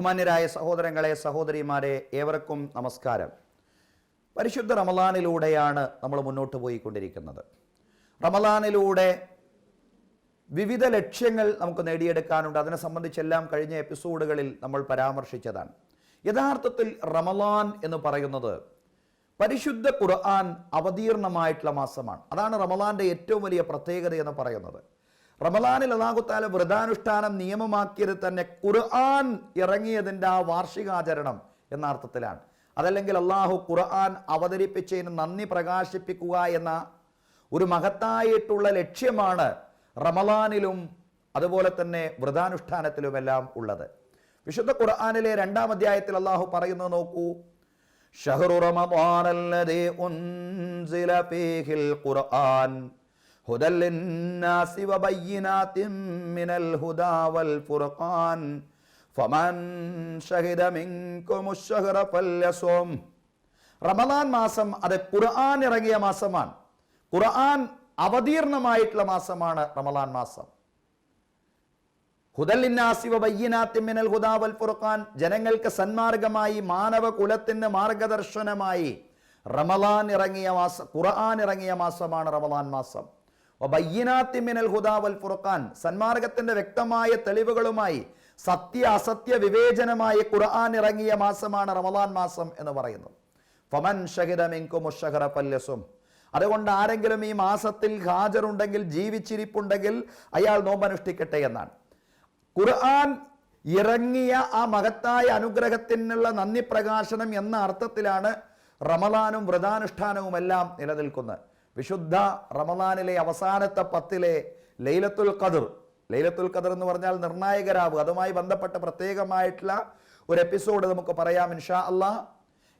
ബഹുമാന്യരായ സഹോദരങ്ങളെ സഹോദരിമാരെ ഏവർക്കും നമസ്കാരം. പരിശുദ്ധ റമലാനിലൂടെയാണ് നമ്മൾ മുന്നോട്ട് പോയിക്കൊണ്ടിരിക്കുന്നത്. റമലാനിലൂടെ വിവിധ ലക്ഷ്യങ്ങൾ നമുക്ക് നേടിയെടുക്കാനുണ്ട്. അതിനെ സംബന്ധിച്ചെല്ലാം കഴിഞ്ഞ എപ്പിസോഡുകളിൽ നമ്മൾ പരാമർശിച്ചതാണ്. യഥാർത്ഥത്തിൽ റമലാൻ എന്ന് പറയുന്നത് പരിശുദ്ധ ഖുർആൻ അവതീർണമായിട്ടുള്ള മാസമാണ്. അതാണ് റമലാന്റെ ഏറ്റവും വലിയ പ്രത്യേകത എന്ന് പറയുന്നത്. റമലാനിൽ അള്ളാഹുത്താല വ്രതാനുഷ്ഠാനം നിയമമാക്കിയത് തന്നെ ഖുർആൻ ഇറങ്ങിയതിന്റെ ആ വാർഷികാചരണം എന്ന അർത്ഥത്തിലാണ്. അതല്ലെങ്കിൽ അള്ളാഹു ഖുർആൻ അവതരിപ്പിച്ചതിന് നന്ദി പ്രകാശിപ്പിക്കുക എന്ന ഒരു മഹത്തായിട്ടുള്ള ലക്ഷ്യമാണ് റമദാനിലും അതുപോലെ തന്നെ വ്രതാനുഷ്ഠാനത്തിലുമെല്ലാം ഉള്ളത്. വിശുദ്ധ ഖുർആാനിലെ രണ്ടാം അധ്യായത്തിൽ അള്ളാഹു പറയുന്നത് നോക്കൂ. ഷഹറു റമദാനല്ലദീ വബയ്യിനാത്തിൻ മിനൽ ഹുദാ വൽ ഫുർഖാൻ. ഫമൻ ഷഹിദ മിൻകുമുശ് ശഹ്റ ഫല്യസും റമദാൻ മാസം അത് ഖുർആൻ ഇറങ്ങിയ മാസമാണ്. ഖുർആൻ അവതീർണമായിട്ടുള്ള മാസമാണ് റമദാൻ മാസം. ഹുദല്ലിന്നാസിവയ്യനാത്തിമിനൽ ഹുദാവൽ ഫുർഖാൻ ജനങ്ങൾക്ക് സന്മാർഗമായി മാനവ കുലത്തിന് മാർഗദർശനമായി റമലാൻ ഇറങ്ങിയ മാസം ഖുർആൻ ഇറങ്ങിയ മാസമാണ് റമലാൻ മാസം. ബയ്യനാത്തിമിനൽ ഹുദാവൽ ഫുർഖാൻ. സന്മാർഗത്തിന്റെ വ്യക്തമായ തെളിവുകളുമായി സത്യ അസത്യ വിവേചനമായി ഖുർആൻ ഇറങ്ങിയ മാസമാണ് റമദാൻ മാസം എന്ന് പറയുന്നത് ഫമൻ ഷഹിദമിൻകും മുഷഹറ പല്യസും അതുകൊണ്ട് ആരെങ്കിലും ഈ മാസത്തിൽ ഹാജറുണ്ടെങ്കിൽ ജീവിച്ചിരിപ്പുണ്ടെങ്കിൽ അയാൾ നോമ്പനുഷ്ഠിക്കട്ടെ എന്നാണ്. ഖുർആൻ ഇറങ്ങിയ ആ മഹത്തായ അനുഗ്രഹത്തിനുള്ള നന്ദി പ്രകാശനം എന്ന അർത്ഥത്തിലാണ് റമലാനും വ്രതാനുഷ്ഠാനവും എല്ലാം നിലനിൽക്കുന്നത്. വിശുദ്ധ റമദാനിലെ അവസാനത്തെ പത്തിലെ ലൈലത്തുൽ ഖദർ. ലൈലത്തുൽ ഖദർ എന്ന് പറഞ്ഞാൽ നിർണായകരാവ്. അതുമായി ബന്ധപ്പെട്ട പ്രത്യേകമായിട്ടുള്ള ഒരു എപ്പിസോഡ് നമുക്ക് പറയാം ഇൻഷാ അള്ളാഹ്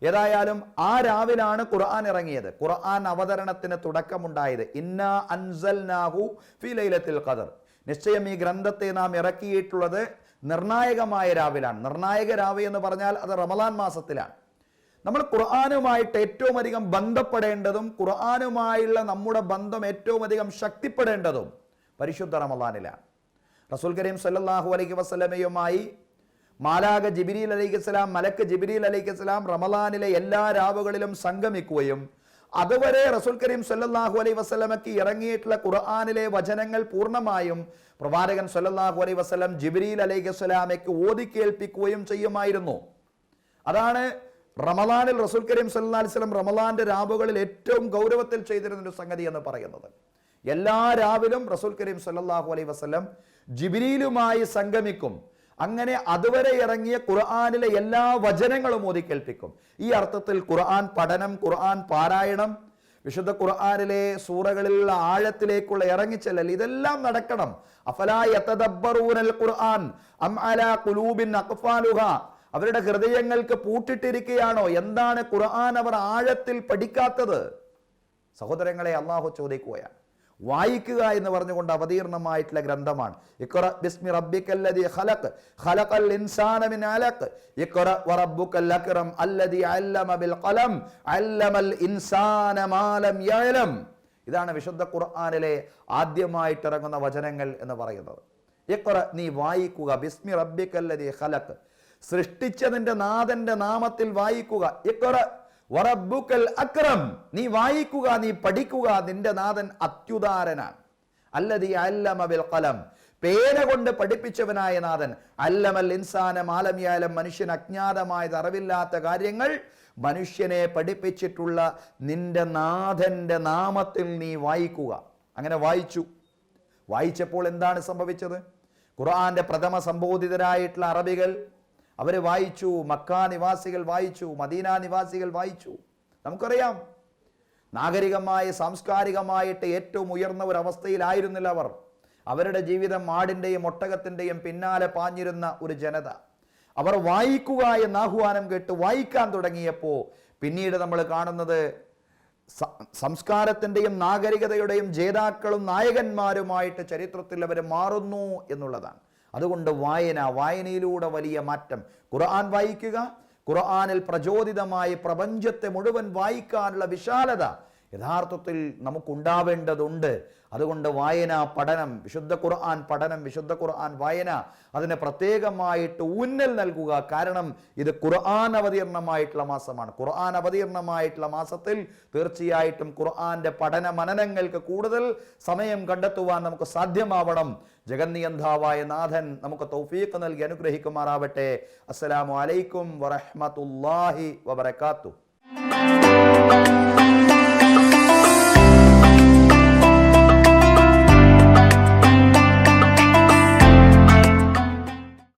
ഏതായാലും ആ രാവിലാണ് ഖുർആൻ ഇറങ്ങിയത്. ഖുർആൻ അവതരണത്തിന് തുടക്കമുണ്ടായത്. ഇന്ന അൻസൽനാഹു ഫി ലൈലത്തിൽ ഖദർ. നിശ്ചയം ഈ ഗ്രന്ഥത്തെ നാം ഇറക്കിയിട്ടുള്ളത് നിർണായകമായ രാവിലാണ്. നിർണായക രാവ് എന്ന് പറഞ്ഞാൽ അത് റമലാൻ മാസത്തിലാണ്. നമ്മൾ ഖുർആാനുമായിട്ട് ഏറ്റവും അധികം ബന്ധപ്പെടേണ്ടതും ഖുർആാനുമായുള്ള നമ്മുടെ ബന്ധം ഏറ്റവും അധികം ശക്തിപ്പെടേണ്ടതും പരിശുദ്ധ റമദാനിലാണ്. റസൂൽ കരീം സല്ലാഹു അലൈഹി വസ്ലമയുമായി മാലാക ജിബിരിൽ അലൈഹിസ്സലാം മലക്ക് ജിബിരിൽ അലൈഹിസ്സലാം റമദാനിലെ എല്ലാ രാവുകളിലും സംഗമിക്കുകയും അതുവരെ റസൂൽ കരീം സല്ലാഹു അലൈഹി വസ്ലമയ്ക്ക് ഇറങ്ങിയിട്ടുള്ള ഖുർആാനിലെ വചനങ്ങൾ പൂർണമായും പ്രവാചകൻ സല്ലാഹു അലൈഹി വസ്ലം ജിബിരിൽ ഓതി കേൾപ്പിക്കുകയും ചെയ്യുമായിരുന്നു. അതാണ് റമലാനിൽ റസൂൽ കരീം സല്ലല്ലാഹു അലൈഹി വസല്ലം റമലാന്റെ രാവുകളിൽ ഏറ്റവും ഗൗരവത്തിൽ ചെയ്തിരുന്ന ഒരു സംഗതി എന്ന് പറയുന്നത്. എല്ലാ രാവിലും റസൂൽ കരീം സല്ലാഹു അലൈഹി വസ്ലം ജിബിരിയിലുമായി സംഗമിക്കും. അങ്ങനെ അതുവരെ ഇറങ്ങിയ ഖുർആാനിലെ എല്ലാ വചനങ്ങളും ഓതി കേൾപ്പിക്കും. ഈ അർത്ഥത്തിൽ ഖുർആൻ പഠനം ഖുർആൻ പാരായണം വിശുദ്ധ ഖുർആാനിലെ സൂറകളിലുള്ള ആഴത്തിലേക്കുള്ള ഇറങ്ങിച്ചെല്ലൽ ഇതെല്ലാം നടക്കണം. അഫലാൽ ഖുർആൻ അം അല അവരുടെ ഹൃദയങ്ങൾക്ക് പൂട്ടിട്ടിരിക്കുകയാണോ? എന്താണ് ഖുർആൻ അവർ ആഴത്തിൽ പഠിക്കാത്തത്? സഹോദരങ്ങളെ അള്ളാഹു ചോദിക്കുകയാണ്. വായിക്കുക എന്ന് പറഞ്ഞുകൊണ്ട് അവതീർണമായിട്ടുള്ള ഗ്രന്ഥമാണ്. ഇക്കുറ ബിസ്മി റബ്ബിക്കല്ലദി ഖലഖ് ഖലഖൽ ഇൻസാന മിൻ അലഖ്. ഇഖ്റ വറബ്ബുക്കൽ അക്രം അല്ലദി അല്ലമ ബിൽ ഖലം അല്ലമൽ ഇൻസാന മാ ലം യഅലം. ഇതാണ് വിശുദ്ധ ഖുർആനിലെ ആദ്യമായിട്ട് ഇറങ്ങുന്ന വചനങ്ങൾ എന്ന് പറയുന്നത്. ഇക്കുറ നീ വായിക്കുക ബിസ്മി റബ്ബിക്കല്ലദി ഖലഖ്. സൃഷ്ടിച്ചതിന്റെ നാഥന്റെ നാമത്തിൽ വായിക്കുക. ഇഖ്റ വറബ്ബുക്കൽ അക്രം. നീ വായിക്കുക നീ പഠിക്കുക നിന്റെ നാഥൻ അത്യുദാരനാണ്. അല്ലതി അല്ലമ ബിൽ ഖലം. പേന കൊണ്ട് പഠിപ്പിച്ചവനായ നാഥൻ. അല്ലമൽ ഇൻസാനം ആലമിയാലം മനുഷ്യൻ അജ്ഞാതമായത് അറിവില്ലാത്ത കാര്യങ്ങൾ മനുഷ്യനെ പഠിപ്പിച്ചിട്ടുള്ള നിന്റെ നാഥന്റെ നാമത്തിൽ നീ വായിക്കുക. അങ്ങനെ വായിച്ചു. വായിച്ചപ്പോൾ എന്താണ് സംഭവിച്ചത്? ഖുർആന്റെ പ്രഥമ സംബോധിതരായിട്ടുള്ള അറബികൾ അവർ വായിച്ചു മക്ക നിവാസികൾ വായിച്ചു മദീന നിവാസികൾ വായിച്ചു. നമുക്കറിയാം നാഗരികമായ സാംസ്കാരികമായിട്ട് ഏറ്റവും ഉയർന്ന ഒരു അവസ്ഥയിലായിരുന്നില്ല അവർ. അവരുടെ ജീവിതം ആടിന്റെയും ഒട്ടകത്തിന്റെയും പിന്നാലെ പാഞ്ഞിരുന്ന ഒരു ജനത. അവർ വായിക്കുക എന്ന ആഹ്വാനം കേട്ട് വായിക്കാൻ തുടങ്ങിയപ്പോൾ പിന്നീട് നമ്മൾ കാണുന്നത് സംസ്കാരത്തിന്റെയും നാഗരികതയുടെയും ജേതാക്കളും നായകന്മാരുമായിട്ട് ചരിത്രത്തിൽ അവർ മാറുന്നു എന്നുള്ളതാണ്. അതുകൊണ്ട് വായന വായനയിലൂടെ വലിയ മാറ്റം. ഖുർആൻ വായിക്കുക ഖുർആനിൽ പ്രചോദിതമായി പ്രപഞ്ചത്തെ മുഴുവൻ വായിക്കാനുള്ള വിശാലത യഥാർത്ഥത്തിൽ നമുക്കുണ്ടാവേണ്ടതുണ്ട്. അതുകൊണ്ട് വായന പഠനം വിശുദ്ധ ഖുർആൻ പഠനം വിശുദ്ധ ഖുർആൻ വായന അതിന് പ്രത്യേകമായിട്ട് ഊന്നൽ നൽകുക. കാരണം ഇത് ഖുർആൻ അവതീർണമായിട്ടുള്ള മാസമാണ്. ഖുർആൻ അവതീർണമായിട്ടുള്ള മാസത്തിൽ തീർച്ചയായിട്ടും ഖുർആന്റെ പഠന മനനങ്ങൾക്ക് കൂടുതൽ സമയം കണ്ടെത്തുവാൻ നമുക്ക് സാധ്യമാവണം. ജഗന്നിയന്താവായ നാഥൻ നമുക്ക് തൗഫീഖ് നൽകി അനുഗ്രഹിക്കുമാറാവട്ടെ. അസ്സലാമു അലൈക്കും വറഹ്മത്തുള്ളാഹി വബറകാതുഹു